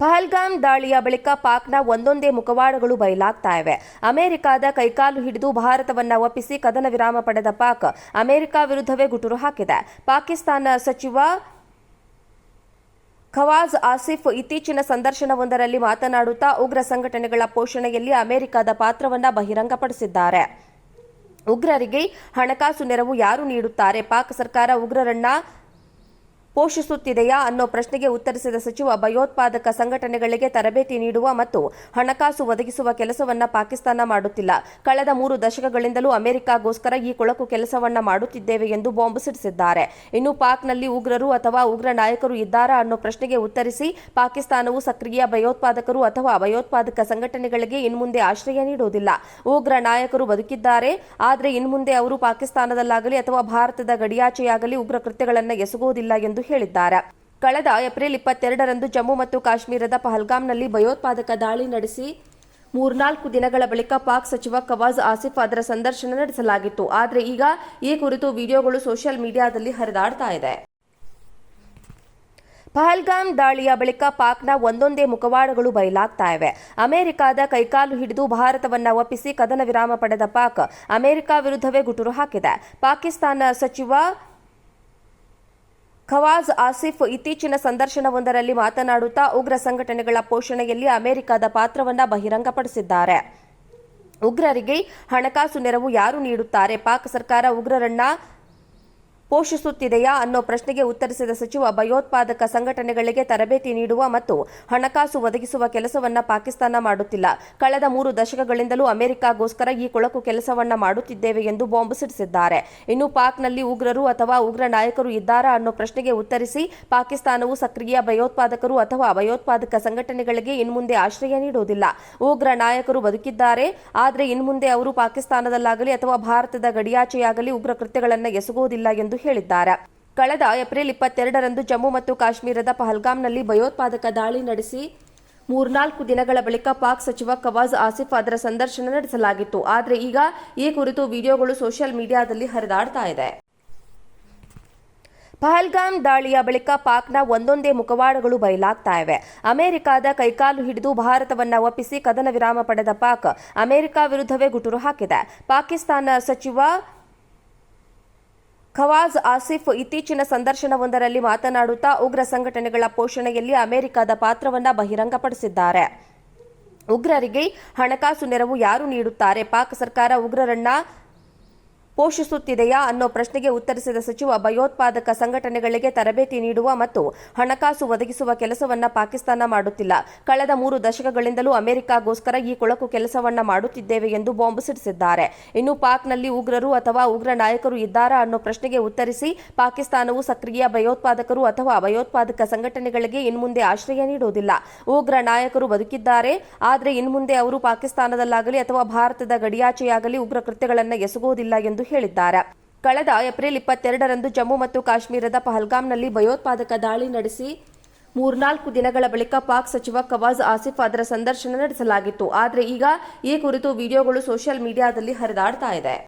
ಪಹಲ್ಗಾಮ್ ದಾಳಿಯ ಬಳಿಕ ಪಾಕ್ನ ಒಂದೊಂದೇ ಮುಖವಾಡಗಳು ಬಯಲಾಗ್ತಾ ಇವೆ. ಅಮೆರಿಕದ ಕೈಕಾಲು ಹಿಡಿದು ಭಾರತವನ್ನ ಒಪ್ಪಿಸಿ ಕದನ ವಿರಾಮ ಪಡೆದ ಪಾಕ್ ಅಮೆರಿಕ ವಿರುದ್ಧವೇ ಗುಟುರು ಹಾಕಿದೆ. ಪಾಕಿಸ್ತಾನ ಸಚಿವ ಖವಾಜ್ ಆಸಿಫ್ ಇತ್ತೀಚಿನ ಸಂದರ್ಶನವೊಂದರಲ್ಲಿ ಮಾತನಾಡುತ್ತಾ ಉಗ್ರ ಸಂಘಟನೆಗಳ ಪೋಷಣೆಯಲ್ಲಿ ಅಮೆರಿಕದ ಪಾತ್ರವನ್ನ ಬಹಿರಂಗಪಡಿಸಿದ್ದಾರೆ. ಉಗ್ರರಿಗೆ ಹಣಕಾಸು ನೆರವು ಯಾರು ನೀಡುತ್ತಾರೆ? ಪಾಕ್ ಸರ್ಕಾರ ಉಗ್ರರನ್ನ ಪೋಷಿಸುತ್ತಿದೆಯಾ ಅನ್ನೋ ಪ್ರಶ್ನೆಗೆ ಉತ್ತರಿಸಿದ ಸಚಿವ, ಭಯೋತ್ಪಾದಕ ಸಂಘಟನೆಗಳಿಗೆ ತರಬೇತಿ ನೀಡುವ ಮತ್ತು ಹಣಕಾಸು ಒದಗಿಸುವ ಕೆಲಸವನ್ನ ಪಾಕಿಸ್ತಾನ ಮಾಡುತ್ತಿಲ್ಲ. ಕಳೆದ ಮೂರು ದಶಕಗಳಿಂದಲೂ ಅಮೆರಿಕಾಗೋಸ್ಕರ ಈ ಕೊಳಕು ಕೆಲಸವನ್ನ ಮಾಡುತ್ತಿದ್ದೇವೆ ಎಂದು ಬಾಂಬ್ ಸಿಡಿಸಿದ್ದಾರೆ. ಇನ್ನು ಪಾಕ್ನಲ್ಲಿ ಉಗ್ರರು ಅಥವಾ ಉಗ್ರ ನಾಯಕರು ಇದ್ದಾರಾ ಅನ್ನೋ ಪ್ರಶ್ನೆಗೆ ಉತ್ತರಿಸಿ, ಪಾಕಿಸ್ತಾನವು ಸಕ್ರಿಯ ಭಯೋತ್ಪಾದಕರು ಅಥವಾ ಭಯೋತ್ಪಾದಕ ಸಂಘಟನೆಗಳಿಗೆ ಇನ್ಮುಂದೆ ಆಶ್ರಯ ನೀಡುವುದಿಲ್ಲ. ಉಗ್ರ ನಾಯಕರು ಬದುಕಿದ್ದಾರೆ, ಆದರೆ ಇನ್ಮುಂದೆ ಅವರು ಪಾಕಿಸ್ತಾನದಲ್ಲಾಗಲಿ ಅಥವಾ ಭಾರತದ ಗಡಿಯಾಚೆಯಾಗಲಿ ಉಗ್ರ ಕೃತ್ಯಗಳನ್ನು ಎಸಗುವುದಿಲ್ಲ ಎಂದು ಹೇಳಿದ್ದಾರೆ. ಕಳೆದ ಏಪ್ರಿಲ್ ಇಪ್ಪತ್ತೆರಡರಂದು ಜಮ್ಮು ಮತ್ತು ಕಾಶ್ಮೀರದ ಪಹಲ್ಗಾಮ್ನಲ್ಲಿ ಭಯೋತ್ಪಾದಕ ದಾಳಿ ನಡೆಸಿ ಮೂರ್ನಾಲ್ಕು ದಿನಗಳ ಬಳಿಕ ಪಾಕ್ ಸಚಿವ ಕವಾಜ್ ಆಸಿಫ್ ಅದರ ಸಂದರ್ಶನ ನಡೆಸಲಾಗಿತ್ತು. ಆದರೆ ಈಗ ಈ ಕುರಿತು ವಿಡಿಯೋಗಳು ಸೋಷಿಯಲ್ ಮೀಡಿಯಾದಲ್ಲಿ ಹರಿದಾಡ್ತಾ ಇದೆ. ಪಹಲ್ಗಾಮ್ ದಾಳಿಯ ಬಳಿಕ ಪಾಕ್ನ ಒಂದೊಂದೇ ಮುಖವಾಡಗಳು ಬಯಲಾಗ್ತಾ ಇವೆ. ಅಮೆರಿಕದ ಕೈಕಾಲು ಹಿಡಿದು ಭಾರತವನ್ನ ಒಪ್ಪಿಸಿ ಕದನ ವಿರಾಮ ಪಡೆದ ಪಾಕ್ ಅಮೆರಿಕ ವಿರುದ್ಧವೇ ಗುಟುರು ಹಾಕಿದೆ. ಪಾಕಿಸ್ತಾನ ಸಚಿವ ಖವಾಜ್ ಆಸಿಫ್ ಇತ್ತೀಚಿನ ಸಂದರ್ಶನವೊಂದರಲ್ಲಿ ಮಾತನಾಡುತ್ತಾ ಉಗ್ರ ಸಂಘಟನೆಗಳ ಪೋಷಣೆಯಲ್ಲಿ ಅಮೆರಿಕದ ಪಾತ್ರವನ್ನು ಬಹಿರಂಗಪಡಿಸಿದ್ದಾರೆ. ಉಗ್ರರಿಗೆ ಹಣಕಾಸು ನೆರವು ಯಾರು ನೀಡುತ್ತಾರೆ? ಪಾಕ್ ಸರ್ಕಾರ ಉಗ್ರರನ್ನ ಪೋಷಿಸುತ್ತಿದೆಯಾ ಅನ್ನೋ ಪ್ರಶ್ನೆಗೆ ಉತ್ತರಿಸಿದ ಸಚಿವ ಭಯೋತ್ಪಾದಕ ಸಂಘಟನೆಗಳಿಗೆ ತರಬೇತಿ ನೀಡುವ ಮತ್ತು ಹಣಕಾಸು ಒದಗಿಸುವ ಕೆಲಸವನ್ನ ಪಾಕಿಸ್ತಾನ ಮಾಡುತ್ತಿಲ್ಲ. ಕಳೆದ ಮೂರು ದಶಕಗಳಿಂದಲೂ ಅಮೆರಿಕಾಗೋಸ್ಕರ ಈ ಕೊಳಕು ಕೆಲಸವನ್ನ ಮಾಡುತ್ತಿದ್ದೇವೆ ಎಂದು ಬಾಂಬ್ ಸಿಡಿಸಿದ್ದಾರೆ. ಇನ್ನು ಪಾಕ್ನಲ್ಲಿ ಉಗ್ರರು ಅಥವಾ ಉಗ್ರ ನಾಯಕರು ಇದ್ದಾರಾ ಅನ್ನೋ ಪ್ರಶ್ನೆಗೆ ಉತ್ತರಿಸಿ ಪಾಕಿಸ್ತಾನವು ಸಕ್ರಿಯ ಭಯೋತ್ಪಾದಕರು ಅಥವಾ ಭಯೋತ್ಪಾದಕ ಸಂಘಟನೆಗಳಿಗೆ ಇನ್ಮುಂದೆ ಆಶ್ರಯ ನೀಡುವುದಿಲ್ಲ. ಉಗ್ರ ನಾಯಕರು ಬದುಕಿದ್ದಾರೆ, ಆದರೆ ಇನ್ಮುಂದೆ ಅವರು ಪಾಕಿಸ್ತಾನದಲ್ಲಾಗಲಿ ಅಥವಾ ಭಾರತದ ಗಡಿಯಾಚೆಯಾಗಲಿ ಉಗ್ರ ಕೃತ್ಯಗಳನ್ನು ಎಸಗುವುದಿಲ್ಲ ಎಂದು ಹೇಳಿದ್ದಾರೆ. ಕಳೆದ ಏಪ್ರಿಲ್ ಇಪ್ಪತ್ತೆರಡರಂದು ಜಮ್ಮು ಮತ್ತು ಕಾಶ್ಮೀರದ ಪಹಲ್ಗಾಮ್ನಲ್ಲಿ ಭಯೋತ್ಪಾದಕ ದಾಳಿ ನಡೆಸಿ ಮೂರ್ನಾಲ್ಕು ದಿನಗಳ ಬಳಿಕ ಪಾಕ್ ಸಚಿವ ಕವಾಜ್ ಆಸಿಫ್ ಅದರ ಸಂದರ್ಶನ ನಡೆಸಲಾಗಿತ್ತು. ಆದರೆ ಈಗ ಈ ಕುರಿತು ವಿಡಿಯೋಗಳು ಸೋಷಿಯಲ್ ಮೀಡಿಯಾದಲ್ಲಿ ಹರಿದಾಡ್ತಾ ಇದೆ. ಪಹಲ್ಗಾಮ್ ದಾಳಿಯ ಬಳಿಕ ಪಾಕ್ನ ಒಂದೊಂದೇ ಮುಖವಾಡಗಳು ಬಯಲಾಗ್ತಾ ಇವೆ. ಅಮೆರಿಕದ ಕೈಕಾಲು ಹಿಡಿದು ಭಾರತವನ್ನ ಒಪ್ಪಿಸಿ ಕದನ ವಿರಾಮ ಪಡೆದ ಪಾಕ್ ಅಮೆರಿಕ ವಿರುದ್ಧವೇ ಗುಟುರು ಹಾಕಿದೆ. ಪಾಕಿಸ್ತಾನ ಸಚಿವ ಖವಾಜ್ ಆಸಿಫ್ ಇತ್ತೀಚಿನ ಸಂದರ್ಶನವೊಂದರಲ್ಲಿ ಮಾತನಾಡುತ್ತಾ ಉಗ್ರ ಸಂಘಟನೆಗಳ ಪೋಷಣೆಯಲ್ಲಿ ಅಮೆರಿಕದ ಪಾತ್ರವನ್ನು ಬಹಿರಂಗಪಡಿಸಿದ್ದಾರೆ. ಉಗ್ರರಿಗೆ ಹಣಕಾಸು ನೆರವು ಯಾರು ನೀಡುತ್ತಾರೆ? ಪಾಕ್ ಸರ್ಕಾರ ಉಗ್ರರನ್ನ ಪೋಷಿಸುತ್ತಿದೆಯಾ ಅನ್ನೋ ಪ್ರಶ್ನೆಗೆ ಉತ್ತರಿಸಿದ ಸಚಿವ ಭಯೋತ್ಪಾದಕ ಸಂಘಟನೆಗಳಿಗೆ ತರಬೇತಿ ನೀಡುವ ಮತ್ತು ಹಣಕಾಸು ಒದಗಿಸುವ ಕೆಲಸವನ್ನ ಪಾಕಿಸ್ತಾನ ಮಾಡುತ್ತಿಲ್ಲ. ಕಳೆದ ಮೂರು ದಶಕಗಳಿಂದಲೂ ಅಮೆರಿಕಾಗೋಸ್ಕರ ಈ ಕೊಳಕು ಕೆಲಸವನ್ನ ಮಾಡುತ್ತಿದ್ದೇವೆ ಎಂದು ಬಾಂಬ್ ಸಿಡಿಸಿದ್ದಾರೆ. ಇನ್ನು ಪಾಕ್ನಲ್ಲಿ ಉಗ್ರರು ಅಥವಾ ಉಗ್ರ ನಾಯಕರು ಇದ್ದಾರಾ ಅನ್ನೋ ಪ್ರಶ್ನೆಗೆ ಉತ್ತರಿಸಿ ಪಾಕಿಸ್ತಾನವು ಸಕ್ರಿಯ ಭಯೋತ್ಪಾದಕರು ಅಥವಾ ಭಯೋತ್ಪಾದಕ ಸಂಘಟನೆಗಳಿಗೆ ಇನ್ಮುಂದೆ ಆಶ್ರಯ ನೀಡುವುದಿಲ್ಲ. ಉಗ್ರ ನಾಯಕರು ಬದುಕಿದ್ದಾರೆ. ಆದರೆ ಇನ್ಮುಂದೆ ಅವರು ಪಾಕಿಸ್ತಾನದಲ್ಲಾಗಲಿ ಅಥವಾ ಭಾರತದ ಗಡಿಯಾಚೆಯಾಗಲಿ ಉಗ್ರ ಕೃತ್ಯಗಳನ್ನು ಎಸಗುವುದಿಲ್ಲ ಎಂದು ಹೇಳಿದ್ದಾರೆ. ಕಳೆದ ಏಪ್ರಿಲ್ ಇಪ್ಪತ್ತೆರಡರಂದು ಜಮ್ಮು ಮತ್ತು ಕಾಶ್ಮೀರದ ಪಹಲ್ಗಾಮ್ನಲ್ಲಿ ಭಯೋತ್ಪಾದಕ ದಾಳಿ ನಡೆಸಿ ಮೂರ್ನಾಲ್ಕು ದಿನಗಳ ಬಳಿಕ ಪಾಕ್ ಸಚಿವ ಕವಾಜ್ ಆಸಿಫ್ ಅದರ ಸಂದರ್ಶನ ನಡೆಸಲಾಗಿತ್ತು. ಆದರೆ ಈಗ ಈ ಕುರಿತು ವಿಡಿಯೋಗಳು ಸೋಷಿಯಲ್ ಮೀಡಿಯಾದಲ್ಲಿ ಹರಿದಾಡ್ತಾ ಇದೆ.